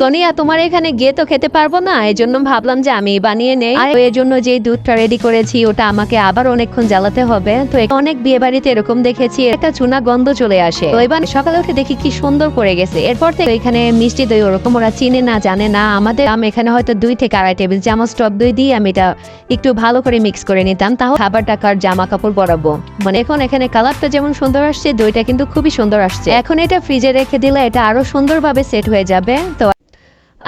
সোনিয়া, তোমার এখানে গিয়ে তো খেতে পারব না। এই জন্য ভাবলাম যে আমি বানিয়ে নেই। আর এর জন্য যে দুধটা রেডি করেছি, ওটা আমাকে আবার অনেকক্ষণ জ্বালাতে হবে। তো অনেক বিয়ে বাড়িতে এরকম দেখেছি, একটা চুনা গন্ধ চলে আসে। তো এবার সকালে উঠে দেখি কি সুন্দর করে গেছে। এরপর থেকে এখানে মিষ্টি দই ওরকম ওরা চিনে না, জানে না। আমাদের আমি এখানে হয়তো দুই থেকে আড়াই টেবিল চামচ টক দই দিয়ে আমি এটা একটু ভালো করে মিক্স করে নিতাম। তাও খাবার টাকার জামা কাপড় পরাবো? মানে এখন এখানে কালারটা যেমন সুন্দর আসছে, দইটা কিন্তু খুবই সুন্দর আসছে। এখন এটা ফ্রিজে রেখে দিলে এটা আরও সুন্দরভাবে সেট হয়ে যাবে। তো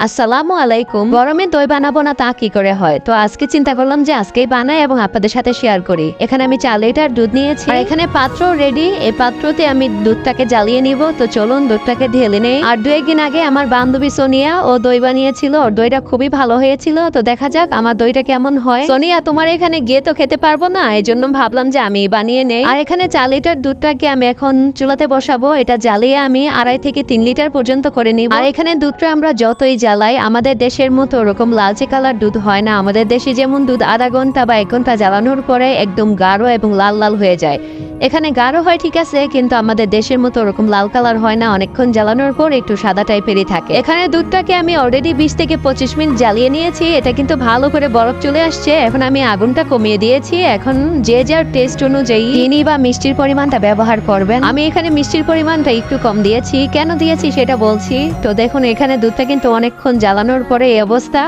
আসসালামু আলাইকুম। গরমে দই বানাবো না তা কি করে হয়? তো আজকে চিন্তা করলাম যে আজকেই বানাই এবং আপনাদের সাথে শেয়ার করি। এখানে আমি চার লিটার দুধ নিয়েছি। আর এখানে পাত্র রেডি এই পাত্রতে আমি দুধটাকে জ্বালিয়ে নিব। তো চলুন দুধটাকে ঢেলে নেই। আর দু একদিন আগে আমার বান্ধবী সোনিয়া, ও দই বানিয়েছিল। ওর দইটা খুবই ভালো হয়েছিল। তো দেখা যাক আমার দইটা কেমন হয়। সোনিয়া, তোমার এখানে গিয়ে তো খেতে পারব না। এই জন্য ভাবলাম যে আমি বানিয়ে নেই। আর এখানে চার লিটার দুধটাকে আমি এখন চুলাতে বসাবো। এটা জ্বালিয়ে আমি আড়াই থেকে তিন লিটার পর্যন্ত করে নিব। আর এখানে দুধটা আমরা যতই জ্বালাই আমাদের দেশের মতো ওরকম লালচে কালার দুধ হয় না। আমাদের দেশে যেমন দুধ আধা ঘণ্টা বা এক ঘণ্টা জ্বালানোর পরে একদম গাঢ় এবং লাল লাল হয়ে যায়। এখানে গাঢ় হয়, ঠিক আছে, কিন্তু আমাদের দেশের মতো ওরকম লাল কালার হয় না। অনেকক্ষণ জ্বালানোর পর একটু সাদা টাইপেরই থাকে। এখানে দুধটাকে আমি অলরেডি বিশ থেকে পঁচিশ মিনিট জ্বালিয়ে নিয়েছি। এটা কিন্তু ভালো করে বরফ চলে আসছে। এখন আমি আগুনটা কমিয়ে দিয়েছি। এখন যে যার টেস্ট অনুযায়ী চিনি বা মিষ্টির পরিমাণটা ব্যবহার করবেন। আমি এখানে মিষ্টির পরিমাণটা একটু কম দিয়েছি। কেন দিয়েছি সেটা বলছি? তো দেখুন, এখানে দুধটা কিন্তু অনেকক্ষণ জ্বালানোর পরে এই অবস্থা।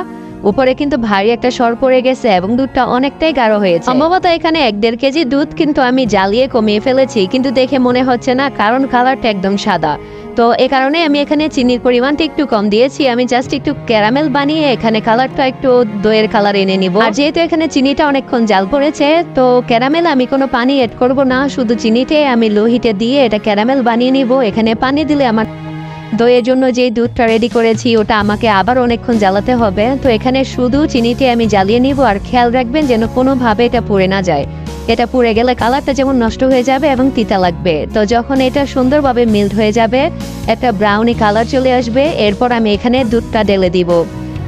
উপরে কিন্তু ভারী একটা সর পড়ে গেছে এবং দুধটা অনেকটাই গাঢ় হয়েছে। সম্ভবত এখানে এক দেড় কেজি দুধ কিন্তু আমি জ্বালিয়ে কমিয়ে ফেলেছি, কিন্তু দেখে মনে হচ্ছে না, কারণ কালারটা একদম সাদা। তো এ কারণে আমি এখানে চিনির পরিমাণটা একটু কম দিয়েছি। আমি জাস্ট একটু ক্যারামেল বানিয়ে এখানে কালারটা একটু দইয়ের কালার এনে নিব। আর যেহেতু এখানে চিনিটা অনেকক্ষণ জাল পড়েছে, তো ক্যারামেল আমি কোনো পানি এড করব না, শুধু চিনিতে আমি লো হিটে দিয়ে এটা ক্যারামেল বানিয়ে নিব। এখানে পানি দিলে আমার দইয়ের জন্য যে দুধটা রেডি করেছি, ওটা আমাকে আবার অনেকক্ষণ জ্বালাতে হবে। তো এখানে শুধু চিনিতে আমি জ্বালিয়ে নিব আর খেয়াল রাখবেন যেন কোনোভাবে এটা পুড়ে না যায়। এটা পুড়ে গেলে কালারটা যেমন নষ্ট হয়ে যাবে এবং তিতা লাগবে। তো যখন এটা সুন্দরভাবে মিল্ট হয়ে যাবে, একটা ব্রাউনি কালার চলে আসবে। এরপর আমি এখানে দুধটা ঢেলে দিব।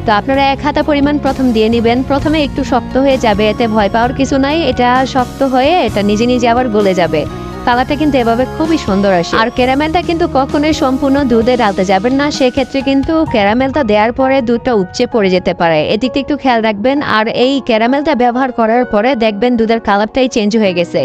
তো আপনারা এক হাতা পরিমাণ প্রথম দিয়ে নেবেন। প্রথমে একটু শক্ত হয়ে যাবে, এতে ভয় পাওয়ার কিছু নাই। এটা শক্ত হয়ে এটা নিজে নিজে আবার গলে যাবে। কালারটা কিন্তু এভাবে খুবই সুন্দর আসে। আর ক্যারামেলটা কিন্তু কখনোই সম্পূর্ণ দুধে ঢালতে যাবেন না, সেক্ষেত্রে কিন্তু ক্যারামেলটা দেওয়ার পরে দুধটা উপচে পড়ে যেতে পারে। এদিকটা একটু খেয়াল রাখবেন, আর এই ক্যারামেলটা ব্যবহার করার পরে দেখবেন দুধের কালারটাই চেঞ্জ হয়ে গেছে।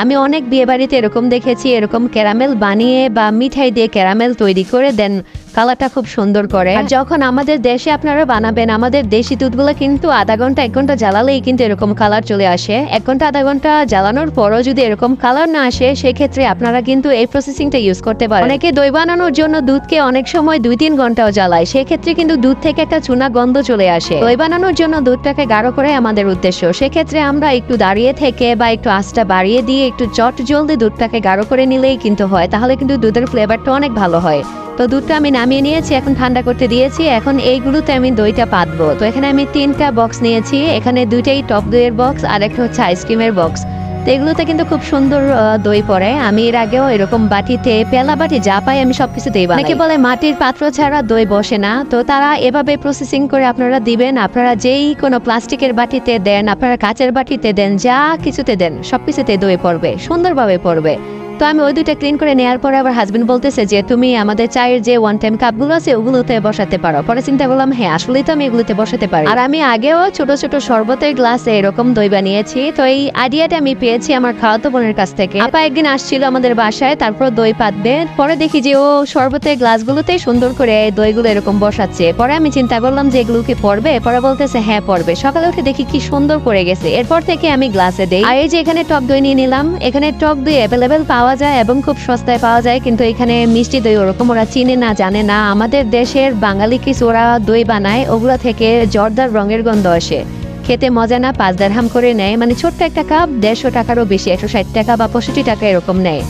আমি অনেক বিয়ে বাড়িতে এরকম দেখেছি, এরকম ক্যারামেল বানিয়ে বা মিঠাই দিয়ে ক্যারামেল তৈরি করে দেন কালারটা খুব সুন্দর করে। আর যখন আমাদের দেশে আপনারা বানাবেন, আমাদের দেশি দুধগুলো কিন্তু আধা ঘণ্টা, এক ঘণ্টা জ্বালালেই কিন্তু এরকম কালার চলে আসে। এক ঘণ্টা, আধা ঘণ্টা জ্বালানোর পরও যদি এরকম কালার না আসে, সেক্ষেত্রে আপনারা কিন্তু এই প্রসেসিংটা ইউজ করতে পারেন। অনেকে দই বানানোর জন্য দুধকে অনেক সময় দুই তিন ঘন্টাও জ্বালায়। সেক্ষেত্রে কিন্তু দুধ থেকে একটা চুনা গন্ধ চলে আসে। দই বানানোর জন্য দুধটাকে গাঢ় করে আমাদের উদ্দেশ্য। সেক্ষেত্রে আমরা একটু দাঁড়িয়ে থেকে বা একটু আঁচটা বাড়িয়ে দিয়ে একটু চট জলদি দুধটাকে গাঢ় করে নিলেই কিন্তু হয়। তাহলে কিন্তু দুধের ফ্লেভারটা অনেক ভালো হয়। তো দুধটা আমি নামিয়ে নিয়েছি, এখন ঠান্ডা করতে দিয়েছি, এখন এইগুলোতে আমি দইটা পাতবো। তো এখানে আমি তিনটা বক্স নিয়েছি, এখানে দুইটাই টপ দইয়ের বক্স আর একটা হচ্ছে আইসক্রিমের বক্স তো এগুলোতে কিন্তু খুব সুন্দর দই পড়ে। আমি এর আগেও এরকম বাটিতে, পেলা বাটি যা পাই আমি সবকিছু দেই অনেকে বলে মাটির পাত্র ছাড়া দই বসে না? তো তারা এভাবে প্রসেসিং করে আপনারা দিবেন, আপনারা যেই কোনো প্লাস্টিকের বাটিতে দেন, আপনারা কাচের বাটিতে দেন, যা কিছুতে দেন, সবকিছুতে দই পড়বে, সুন্দরভাবে পড়বে। তো আমি ওই দুইটা ক্লিন করে নেওয়ার পরে আবার হাজবেন্ড বলতেছে যে, তুমি আমাদের চায়ের যে ওয়ান টাইম কাপগুলো আছে, ওগুলোতে বসাতে পারো। পরে চিন্তা করলাম হ্যাঁ আসলেই তো আমি এগুলোতে বসাতে পারি। আর আমি আগেও ছোট ছোট শরবতের গ্লাসে এরকম দই বানিয়েছি। তো এই আইডিয়াটা আমি পেয়েছি আমার খাওয়াতো বোনের কাছ থেকে। আপা একদিন আসছিল আমাদের বাসায়, তারপর দই পাতবে। পরে দেখি যে ও শরবতের গ্লাসগুলোতেই সুন্দর করে দইগুলো এরকম বসাচ্ছে। পরে আমি চিন্তা করলাম যে, এগুলো কি পড়বে পরে বলতেছে হ্যাঁ পড়বে সকালে উঠে দেখি কি সুন্দর করে গেছে। এরপর থেকে আমি গ্লাসে দেই। আর এই যে এখানে টক দই নিয়ে নিলাম, এখানে টক দই অ্যাভেলেবেল পাওয়া যায় এবং খুব সস্তায় পাওয়া যায়, কিন্তু এখানে মিষ্টি দই ওরকম ওরা চিনে না, জানে না। আমাদের দেশের বাঙালি কিছু ওরা দই বানায়, ওগুলো থেকে জর্দার রঙের গন্ধ আসে। খেতে মজা না, পাঁচ দেড়হাম করে নেয়। মানে ছোট্ট একটা কাপ, দেড়শো টাকারও বেশি, একশো ষাট টাকা বা পঁয়ষট্টি টাকা এরকম নেয়।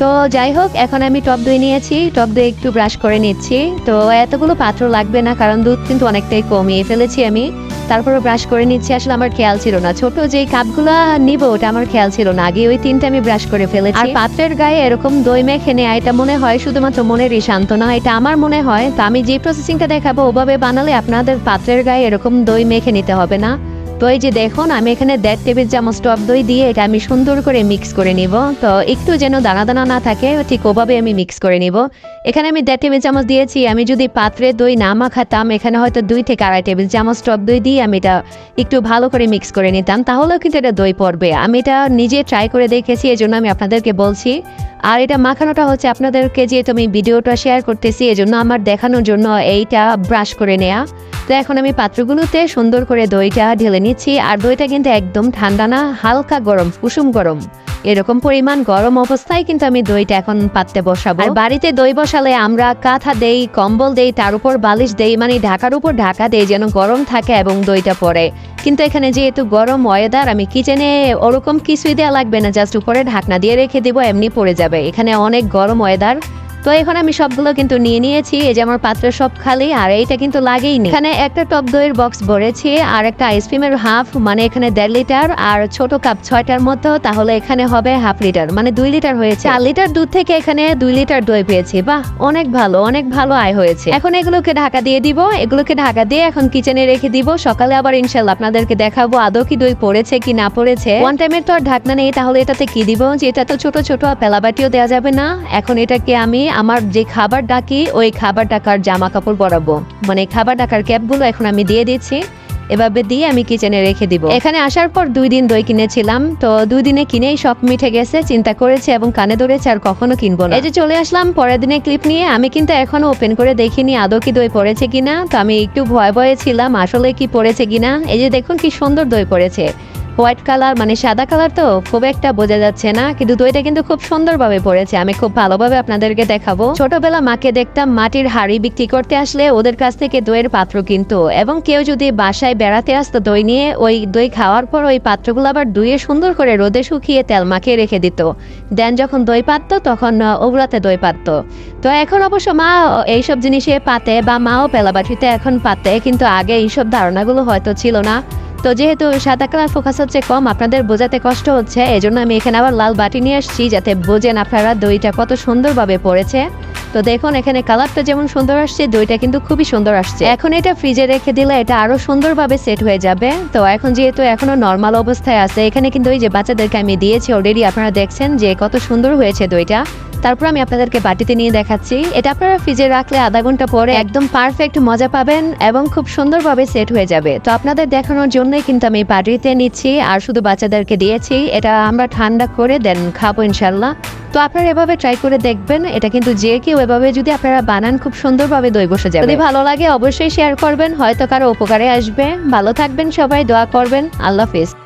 তো যাই হোক, এখন আমি টপ দই নিয়েছি। টপ দই একটু ব্রাশ করে নিচ্ছি। তো এতগুলো পাত্র লাগবে না, কারণ দুধ কিন্তু অনেকটাই কমিয়ে ফেলেছি আমি। তারপরে ব্রাশ করে নিচ্ছি, আসলে আমার খেয়াল ছিল না। ছোট যে কাপগুলা নিব, ওটা আমার খেয়াল ছিল না। আগে ওই তিনটা আমি ব্রাশ করে ফেলেছি। আর পাত্রের গায়ে এরকম দই মেখে নেয় এটা মনে হয় শুধুমাত্র মনেরই সান্ত্বনা এটা আমার মনে হয়। তো আমি যে প্রসেসিংটা দেখাবো, ওভাবে বানালে আপনাদের পাত্রের গায়ে এরকম দই মেখে নিতে হবে না। তো এই যে দেখুন, আমি এখানে দেড় টেবিল চামচ টক দই দিয়ে এটা আমি সুন্দর করে মিক্স করে নিব। তো একটু যেন দানা দানা না থাকে, ঠিক ওভাবে আমি মিক্স করে নিব। এখানে আমি দেড় টেবিল চামচ দিয়েছি, আমি যদি পাত্রে দই না মাখাতাম, এখানে হয়তো দুই থেকে আড়াই টেবিল চামচ টক দই দিয়ে আমি এটা একটু ভালো করে মিক্স করে নিতাম। তাহলেও কিন্তু এটা দই পড়বে। আমি এটা নিজে ট্রাই করে দেখেছি এই জন্য আমি আপনাদেরকে বলছি আর এটা মাখানোটা হচ্ছে আপনাদেরকে যেহেতু আমি ভিডিওটা শেয়ার করতেছি, এজন্য আমার দেখানোর জন্য এইটা ব্রাশ করে নেয়া। তো এখন আমি পাত্রগুলোতে সুন্দর করে দইটা ঢেলে নিচ্ছি, আর দইটা কিন্তু একদম ঠান্ডা না, হালকা গরম, কুসুম গরম। এরকম পরিমাণ গরম অবস্থায় কিন্তু আমি দইটা এখন পাততে বসাবো। আর বাড়িতে দই বসালে আমরা কাঁথা দেই, কম্বল দেই, তার উপর বালিশ দেই মানে ঢাকার উপর ঢাকা দেই যেন গরম থাকে এবং দইটা পড়ে। কিন্তু এখানে যেহেতু গরম ওয়েদার, আমি কিচেনে ওরকম কিছুই দেওয়া লাগবে না, জাস্ট উপরে ঢাকনা দিয়ে রেখে দিব, এমনি পড়ে যাবে। এখানে অনেক গরম ওয়েদার। তো এখন আমি সবগুলো কিন্তু নিয়ে নিয়েছি। এই যে আমার পাত্র সব খালি, আর এইটা কিন্তু লাগেই নি এখানে একটা টপ দইয়ের বক্স ভরেছি, আর একটা আইসক্রিমের হাফ মানে এখানে দেড় লিটার আর ছোট কাপ ছয়টার মতো, তাহলে এখানে হবে হাফ লিটার মানে দুই লিটার হয়েছে। চার লিটার দুধ থেকে এখানে দুই লিটার দই পেয়েছি। বাহ, অনেক ভালো অনেক ভালো আয় হয়েছে। এখন এগুলোকে ঢাকা দিয়ে দিব। এগুলোকে ঢাকা দিয়ে এখন কিচেনে রেখে দিব। সকালে আবার ইনশাল্লাহ আপনাদেরকে দেখাবো আদৌ কি দই পড়েছে কি না পড়েছে। ওয়ান টাইমের তো আর ঢাকনা নেই, তাহলে এটাতে কি দিব? যে এটা তো ছোট ছোট পেলাবাটিও দেওয়া যাবে না। এখন এটাকে আমি আমার যে খাবার ডাকি, ওই খাবার ডাকার জামা কাপড় পরাবো। মানে খাবার ডাকার ক্যাপগুলো এখন আমি দিয়ে দিচ্ছি এভাবে দিয়ে আমি কিচেনে রেখে দিব। এখানে আসার পর দুই দিন দই কিনেছিলাম, তো দুই দিনে কিনেই সব মিঠে গেছে, চিন্তা করেছে এবং কানে ধরেছে আর কখনো কিনবো না। এই যে চলে আসলাম, পরের দিনে ক্লিপ নিয়ে, আমি কিন্তু এখনও ওপেন করে দেখিনি আদৌ কি দই পড়েছে কিনা, তো আমি একটু ভয় ভয়ে ছিলাম, আসলে কি পড়েছে কিনা। এই যে দেখুন কি সুন্দর দই পড়েছে। হোয়াইট কালার মানে সাদা কালার তো খুব একটা বোঝা যাচ্ছে না, কিন্তু দইটা কিন্তু খুব সুন্দরভাবে পড়েছে। আমি খুব ভালোভাবে আপনাদেরকে দেখাবো। ছোটবেলা মাকে দেখতাম মাটির হাড়ি বিক্রি করতে আসলে ওদের কাছ থেকে দইয়ের পাত্র কিনতো, এবং কেউ যদি বাসায় বেড়াতে আসতো দই নিয়ে, ওই দই খাওয়ার পর ওই পাত্রগুলো আবার ধুয়ে সুন্দর করে রোদে শুকিয়ে তেল মাখিয়ে রেখে দিত। দেন যখন দই পাততো, তখন ওগুলাতে দই পাততো। তো এখন অবশ্য মা এইসব জিনিসে পাতে বা মাও পেলাবাটিতে এখন পাতে, কিন্তু আগে এইসব ধারণাগুলো হয়তো ছিল না। তো যেহেতু সাদা কালার ফোকাস হচ্ছে কম, আপনাদের বোঝাতে কষ্ট হচ্ছে, এজন্য আমি এখানে আবার লাল বাটি নিয়ে আসছি যাতে বোঝেন আপনারা দইটা কত সুন্দরভাবে পড়েছে। তো দেখুন, এখানে কালারটা যেমন সুন্দর আসছে, দইটা কিন্তু খুবই সুন্দর আসছে। এখন এটা ফ্রিজে রেখে দিলে এটা আরও সুন্দরভাবে সেট হয়ে যাবে। তো এখন যেহেতু এখনও নর্মাল অবস্থায় আছে, এখানে কিন্তু ওই যে বাচ্চাদেরকে আমি দিয়েছি অলরেডি আপনারা দেখছেন যে কত সুন্দর হয়েছে দইটা। তারপর আমি আপনাদেরকে বাটিতে নিয়ে দেখাচ্ছি। এটা আপনারা ফ্রিজে রাখলে আধা ঘণ্টা পরে একদম পারফেক্ট মজা পাবেন এবং খুব সুন্দরভাবে সেট হয়ে যাবে। তো আপনাদের দেখানোর জন্যই কিন্তু আমি বাটিতে নিচ্ছি আর শুধু বাচ্চাদেরকে দিয়েছি। এটা আমরা ঠান্ডা করে দেন খাব ইনশাল্লাহ তো আপনারা এভাবে ট্রাই করে দেখবেন। এটা কিন্তু যে কেউ এভাবে যদি আপনারা বানান, খুব সুন্দরভাবে দই বসে যাবে। যদি ভালো লাগে অবশ্যই শেয়ার করবেন। হয়তো কারও উপকারে আসবে। ভালো থাকবেন সবাই, দোয়া করবেন। আল্লাহ হাফিজ।